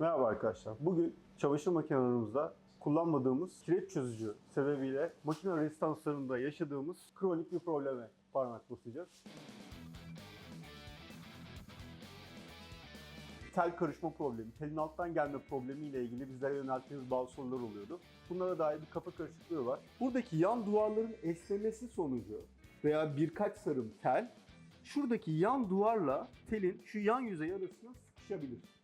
Merhaba arkadaşlar. Bugün çamaşır makinelerimizde kullanmadığımız kireç çözücü sebebiyle makine rezistanslarında yaşadığımız kronik bir probleme parmak basacağız. Tel karışma problemi, telin alttan gelme problemiyle ilgili bizlere yönelttiğimiz bazı sorular oluyordu. Bunlara dair bir kafa karışıklığı var. Buradaki yan duvarların esnemesi sonucu veya birkaç sarım tel şuradaki yan duvarla telin şu yan yüzey arasına sıkışabilir.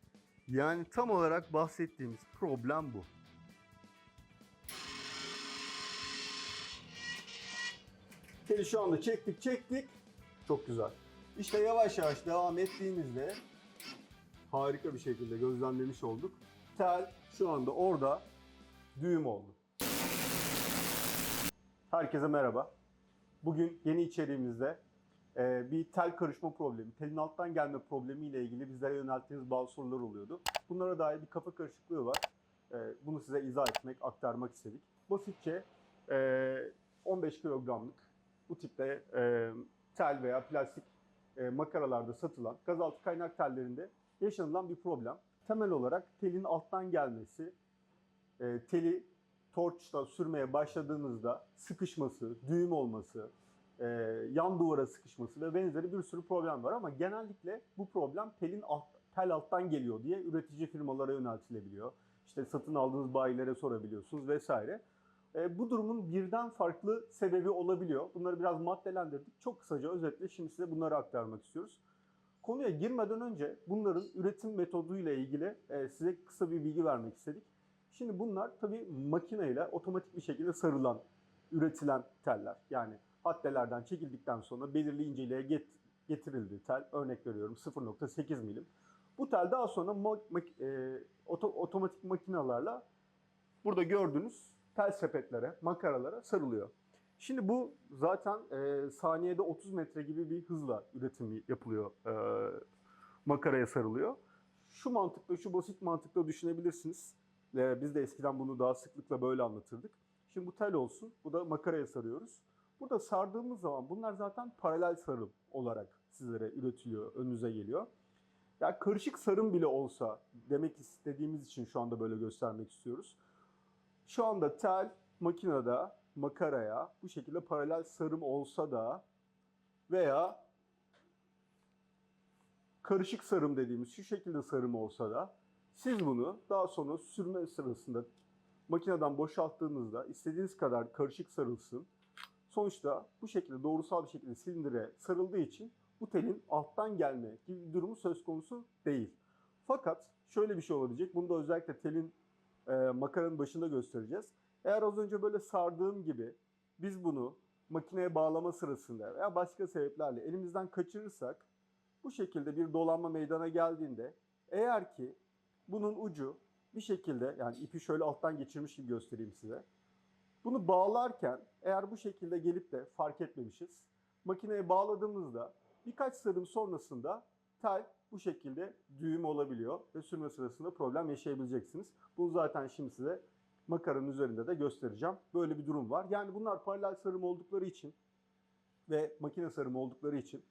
Yani tam olarak bahsettiğimiz problem bu. Teli şu anda çektik çektik. Çok güzel. İşte yavaş yavaş devam ettiğimizde harika bir şekilde gözlemlemiş olduk. Tel şu anda orada düğüm oldu. Herkese merhaba. Bugün yeni içeriğimizde bir tel karışma problemi, telin alttan gelme problemi ile ilgili bizlere yönelttiğiniz bazı sorular oluyordu. Bunlara dair bir kafa karışıklığı var. E, Bunu size izah etmek, aktarmak istedik. Basitçe e, 15 kilogramlık bu tipte e, tel veya plastik e, makaralarda satılan gazaltı kaynak tellerinde yaşanılan bir problem. Temel olarak telin alttan gelmesi, e, teli torçla sürmeye başladığınızda sıkışması, düğüm olması, e, yan duvara sıkışması ve benzeri bir sürü problem var ama genellikle bu problem telin alt, tel alttan geliyor diye üretici firmalara yöneltilebiliyor. İşte satın aldığınız bayilere sorabiliyorsunuz vesaire. E, bu durumun birden farklı sebebi olabiliyor. Bunları biraz maddelendirdik. Çok kısaca özetle şimdi size bunları aktarmak istiyoruz. Konuya girmeden önce bunların üretim metoduyla ilgili e, size kısa bir bilgi vermek istedik. Şimdi bunlar tabii makineyle otomatik bir şekilde sarılan, üretilen teller. Yani haddelerden çekildikten sonra belirli inceliğe get- getirildi tel. Örnek veriyorum 0.8 milim. Bu tel daha sonra ma- mak- e, oto- otomatik makinalarla burada gördüğünüz tel sepetlere, makaralara sarılıyor. Şimdi bu zaten e, saniyede 30 metre gibi bir hızla üretimi yapılıyor. E, makaraya sarılıyor. Şu mantıkla, şu basit mantıkla düşünebilirsiniz. E, biz de eskiden bunu daha sıklıkla böyle anlatırdık. Şimdi bu tel olsun, bu da makaraya sarıyoruz. Burada sardığımız zaman bunlar zaten paralel sarım olarak sizlere üretiliyor, önünüze geliyor. Ya karışık sarım bile olsa demek istediğimiz için şu anda böyle göstermek istiyoruz. Şu anda tel makinede makaraya bu şekilde paralel sarım olsa da veya karışık sarım dediğimiz şu şekilde sarım olsa da siz bunu daha sonra sürme sırasında makineden boşalttığınızda istediğiniz kadar karışık sarılsın. Sonuçta bu şekilde doğrusal bir şekilde silindire sarıldığı için bu telin alttan gelme gibi bir durumu söz konusu değil. Fakat şöyle bir şey olabilecek. Bunu da özellikle telin e, makaranın başında göstereceğiz. Eğer az önce böyle sardığım gibi biz bunu makineye bağlama sırasında veya başka sebeplerle elimizden kaçırırsak bu şekilde bir dolanma meydana geldiğinde eğer ki bunun ucu bir şekilde yani ipi şöyle alttan geçirmiş gibi göstereyim size. Bunu bağlarken eğer bu şekilde gelip de fark etmemişiz. Makineye bağladığımızda birkaç sarım sonrasında tel bu şekilde düğüm olabiliyor ve sürme sırasında problem yaşayabileceksiniz. Bunu zaten şimdi size makaranın üzerinde de göstereceğim. Böyle bir durum var. Yani bunlar paralel sarım oldukları için ve makine sarımı oldukları için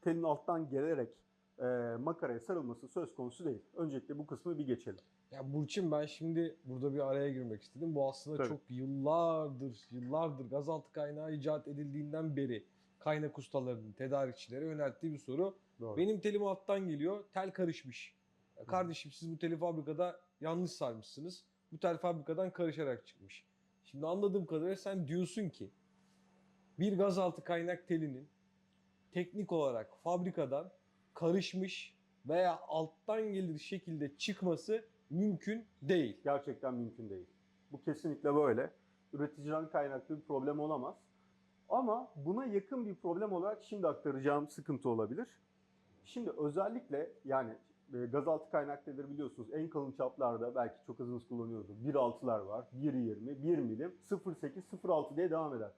telin alttan gelerek e, makaraya sarılması söz konusu değil. Öncelikle bu kısmı bir geçelim. Ya Burçin ben şimdi burada bir araya girmek istedim. Bu aslında Tabii. çok yıllardır, yıllardır gazaltı kaynağı icat edildiğinden beri kaynak ustalarının, tedarikçilere yönelttiği bir soru. Doğru. Benim telim alttan geliyor, tel karışmış. Ya kardeşim siz bu teli fabrikada yanlış sarmışsınız. Bu tel fabrikadan karışarak çıkmış. Şimdi anladığım kadarıyla sen diyorsun ki bir gazaltı kaynak telinin teknik olarak fabrikadan karışmış veya alttan gelir şekilde çıkması mümkün değil. Gerçekten mümkün değil. Bu kesinlikle böyle. Üreticiden kaynaklı bir problem olamaz. Ama buna yakın bir problem olarak şimdi aktaracağım sıkıntı olabilir. Şimdi özellikle yani e, gazaltı kaynaklıdır biliyorsunuz en kalın çaplarda belki çok azınız kullanıyordu. 1.6'lar var, 1.20, 1 milim, 0.8, 0.6 diye devam eder.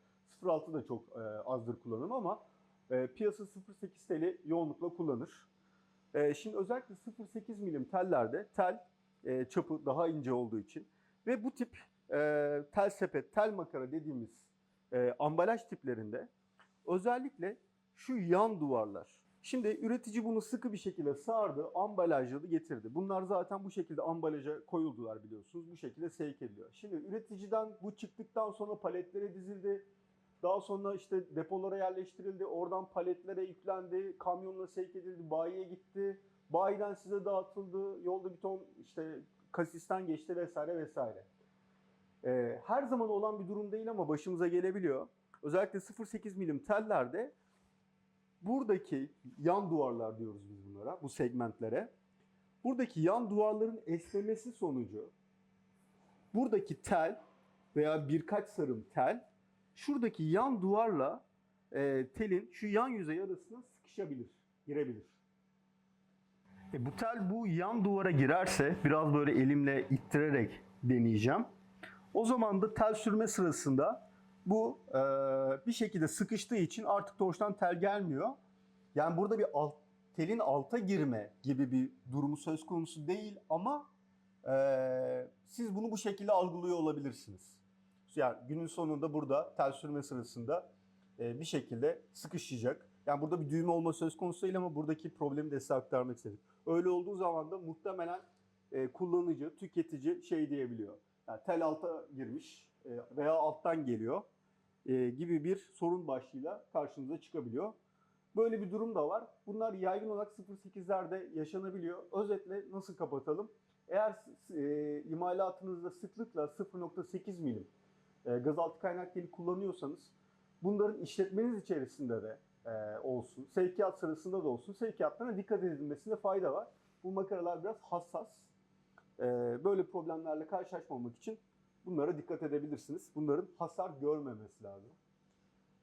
0.6 da çok e, azdır kullanım ama e, piyasa 0.8 teli yoğunlukla kullanır. E, şimdi özellikle 0.8 milim tellerde tel e, çapı daha ince olduğu için ve bu tip e, tel sepet, tel makara dediğimiz e, ambalaj tiplerinde özellikle şu yan duvarlar Şimdi üretici bunu sıkı bir şekilde sardı, ambalajladı, getirdi. Bunlar zaten bu şekilde ambalaja koyuldular biliyorsunuz. Bu şekilde sevk ediliyor. Şimdi üreticiden bu çıktıktan sonra paletlere dizildi. Daha sonra işte depolara yerleştirildi. Oradan paletlere yüklendi. Kamyonla sevk edildi. Bayiye gitti. Bayiden size dağıtıldı. Yolda bir ton işte kasisten geçti vesaire vesaire. Ee, her zaman olan bir durum değil ama başımıza gelebiliyor. Özellikle 0.8 milim tellerde buradaki yan duvarlar diyoruz biz bunlara, bu segmentlere. Buradaki yan duvarların esnemesi sonucu buradaki tel veya birkaç sarım tel şuradaki yan duvarla e, telin şu yan yüzey arasına sıkışabilir, girebilir. E, bu tel bu yan duvara girerse biraz böyle elimle ittirerek deneyeceğim. O zaman da tel sürme sırasında bu e, bir şekilde sıkıştığı için artık torştan tel gelmiyor. Yani burada bir alt, telin alta girme gibi bir durumu söz konusu değil ama e, siz bunu bu şekilde algılıyor olabilirsiniz. Yani günün sonunda burada tel sürme sırasında e, bir şekilde sıkışacak. Yani burada bir düğme olma söz konusu değil ama buradaki problemi de size aktarmak istedim. Öyle olduğu zaman da muhtemelen e, kullanıcı, tüketici şey diyebiliyor. Yani tel alta girmiş e, veya alttan geliyor gibi bir sorun başlığıyla karşınıza çıkabiliyor. Böyle bir durum da var. Bunlar yaygın olarak 0.8'lerde yaşanabiliyor. Özetle nasıl kapatalım? Eğer imalatınızda sıklıkla 0.8 milim gazaltı kaynak kullanıyorsanız bunların işletmeniz içerisinde de e, olsun, sevkiyat sırasında da olsun, sevkiyatlarına dikkat edilmesinde fayda var. Bu makaralar biraz hassas. E, böyle problemlerle karşılaşmamak için bunlara dikkat edebilirsiniz. Bunların hasar görmemesi lazım.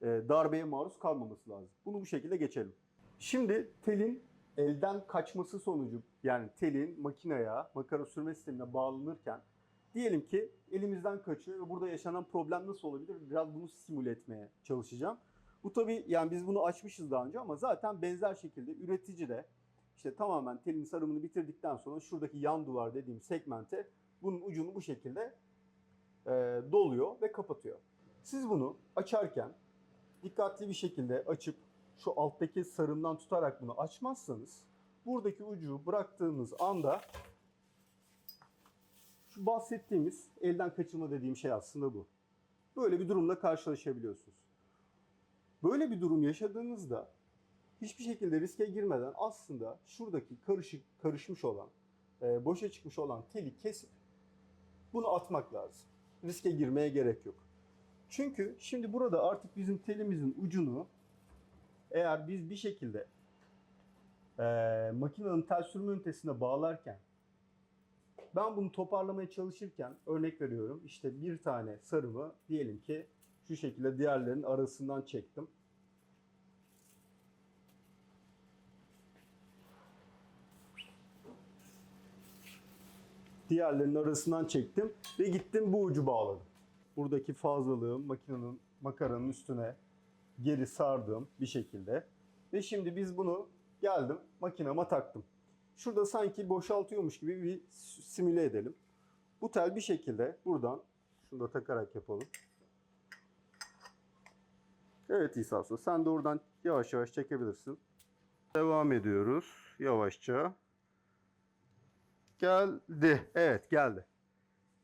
E, darbeye maruz kalmaması lazım. Bunu bu şekilde geçelim. Şimdi telin elden kaçması sonucu yani telin makineye, makara sürme sistemine bağlanırken diyelim ki elimizden kaçıyor ve burada yaşanan problem nasıl olabilir? Biraz bunu simüle etmeye çalışacağım. Bu tabii yani biz bunu açmışız daha önce ama zaten benzer şekilde üretici de işte tamamen telin sarımını bitirdikten sonra şuradaki yan duvar dediğim segmente bunun ucunu bu şekilde e, doluyor ve kapatıyor. Siz bunu açarken dikkatli bir şekilde açıp şu alttaki sarımdan tutarak bunu açmazsanız buradaki ucu bıraktığınız anda şu bahsettiğimiz elden kaçırma dediğim şey aslında bu. Böyle bir durumla karşılaşabiliyorsunuz. Böyle bir durum yaşadığınızda hiçbir şekilde riske girmeden aslında şuradaki karışık karışmış olan, e, boşa çıkmış olan teli kesip bunu atmak lazım. Riske girmeye gerek yok. Çünkü şimdi burada artık bizim telimizin ucunu eğer biz bir şekilde e, makinenin tel sürme ünitesine bağlarken ben bunu toparlamaya çalışırken örnek veriyorum işte bir tane sarımı diyelim ki şu şekilde diğerlerinin arasından çektim. Diğerlerinin arasından çektim ve gittim bu ucu bağladım. Buradaki fazlalığı makinenin makaranın üstüne geri sardım bir şekilde. Ve şimdi biz bunu geldim makinama taktım. Şurada sanki boşaltıyormuş gibi bir simüle edelim. Bu tel bir şekilde buradan şunu da takarak yapalım. Evet İsa Usta, sen de oradan yavaş yavaş çekebilirsin. Devam ediyoruz yavaşça. Geldi. Evet geldi.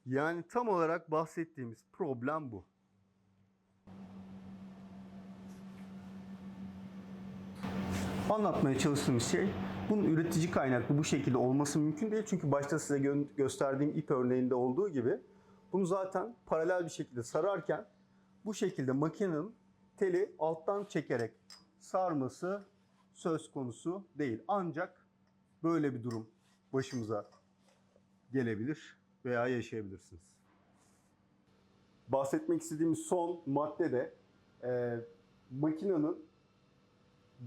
Yani tam olarak bahsettiğimiz problem bu. Anlatmaya çalıştığımız şey bunun üretici kaynaklı bu şekilde olması mümkün değil. Çünkü başta size gö- gösterdiğim ip örneğinde olduğu gibi bunu zaten paralel bir şekilde sararken bu şekilde makinenin teli alttan çekerek sarması söz konusu değil. Ancak böyle bir durum başımıza gelebilir veya yaşayabilirsiniz. Bahsetmek istediğimiz son madde de e, makinenin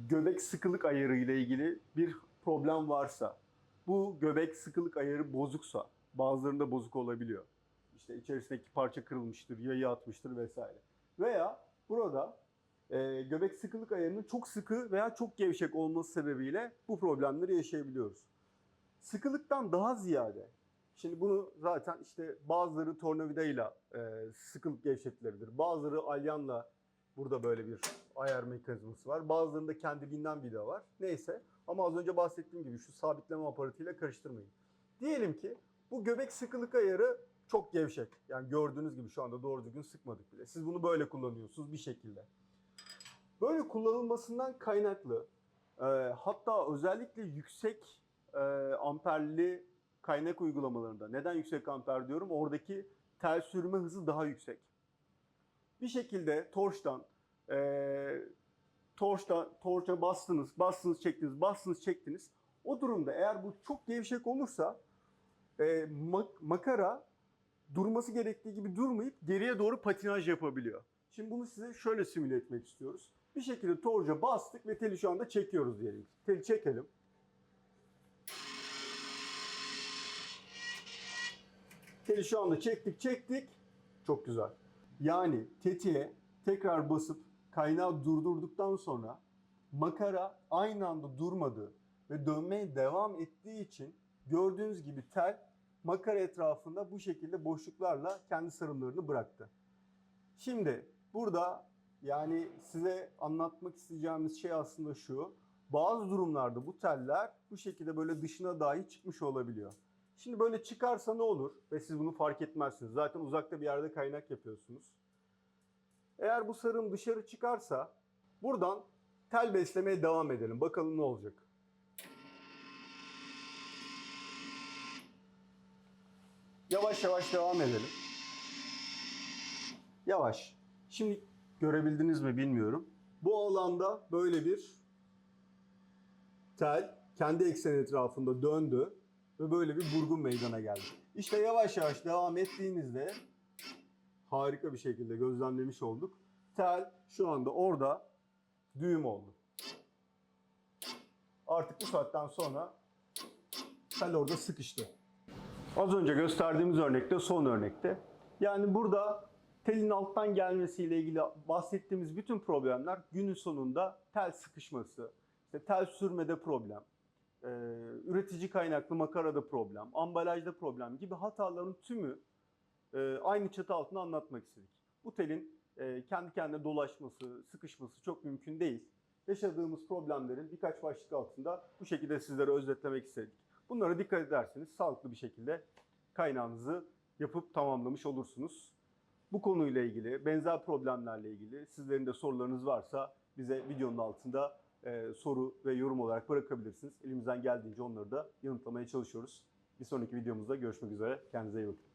göbek sıkılık ayarı ile ilgili bir problem varsa, bu göbek sıkılık ayarı bozuksa, bazılarında bozuk olabiliyor. İşte içerisindeki parça kırılmıştır, yayı atmıştır vesaire. Veya burada e, göbek sıkılık ayarının çok sıkı veya çok gevşek olması sebebiyle bu problemleri yaşayabiliyoruz. Sıkılıktan daha ziyade, şimdi bunu zaten işte bazıları tornavidayla e, sıkılık gevşetileridir, bazıları alyanla Burada böyle bir ayar mekanizması var. Bazılarında kendiliğinden vida var. Neyse. Ama az önce bahsettiğim gibi şu sabitleme aparatıyla karıştırmayın. Diyelim ki bu göbek sıkılık ayarı çok gevşek. Yani gördüğünüz gibi şu anda doğru düzgün sıkmadık bile. Siz bunu böyle kullanıyorsunuz bir şekilde. Böyle kullanılmasından kaynaklı e, hatta özellikle yüksek e, amperli kaynak uygulamalarında neden yüksek amper diyorum? Oradaki tel sürme hızı daha yüksek. Bir şekilde torçtan e, torçta, torça bastınız, bastınız, çektiniz, bastınız, çektiniz. O durumda eğer bu çok gevşek olursa e, mak- makara durması gerektiği gibi durmayıp geriye doğru patinaj yapabiliyor. Şimdi bunu size şöyle simüle etmek istiyoruz. Bir şekilde torca bastık ve teli şu anda çekiyoruz diyelim. Teli çekelim. Teli şu anda çektik çektik. Çok güzel. Yani tetiğe tekrar basıp kaynağı durdurduktan sonra makara aynı anda durmadı ve dönmeye devam ettiği için gördüğünüz gibi tel makara etrafında bu şekilde boşluklarla kendi sarımlarını bıraktı. Şimdi burada yani size anlatmak isteyeceğimiz şey aslında şu. Bazı durumlarda bu teller bu şekilde böyle dışına dahi çıkmış olabiliyor. Şimdi böyle çıkarsa ne olur ve siz bunu fark etmezsiniz. Zaten uzakta bir yerde kaynak yapıyorsunuz. Eğer bu sarım dışarı çıkarsa buradan tel beslemeye devam edelim. Bakalım ne olacak. Yavaş yavaş devam edelim. Yavaş. Şimdi görebildiniz mi bilmiyorum. Bu alanda böyle bir tel kendi ekseni etrafında döndü ve böyle bir burgun meydana geldi. İşte yavaş yavaş devam ettiğinizde harika bir şekilde gözlemlemiş olduk. Tel şu anda orada düğüm oldu. Artık bu saatten sonra tel orada sıkıştı. Az önce gösterdiğimiz örnekte son örnekte. Yani burada telin alttan gelmesiyle ilgili bahsettiğimiz bütün problemler günün sonunda tel sıkışması, işte tel sürmede problem, e, üretici kaynaklı makarada problem, ambalajda problem gibi hataların tümü e, aynı çatı altında anlatmak istedik. Bu telin e, kendi kendine dolaşması, sıkışması çok mümkün değil. Yaşadığımız problemlerin birkaç başlık altında bu şekilde sizlere özetlemek istedik. Bunlara dikkat ederseniz sağlıklı bir şekilde kaynağınızı yapıp tamamlamış olursunuz. Bu konuyla ilgili, benzer problemlerle ilgili sizlerin de sorularınız varsa bize videonun altında e, soru ve yorum olarak bırakabilirsiniz. Elimizden geldiğince onları da yanıtlamaya çalışıyoruz. Bir sonraki videomuzda görüşmek üzere. Kendinize iyi bakın.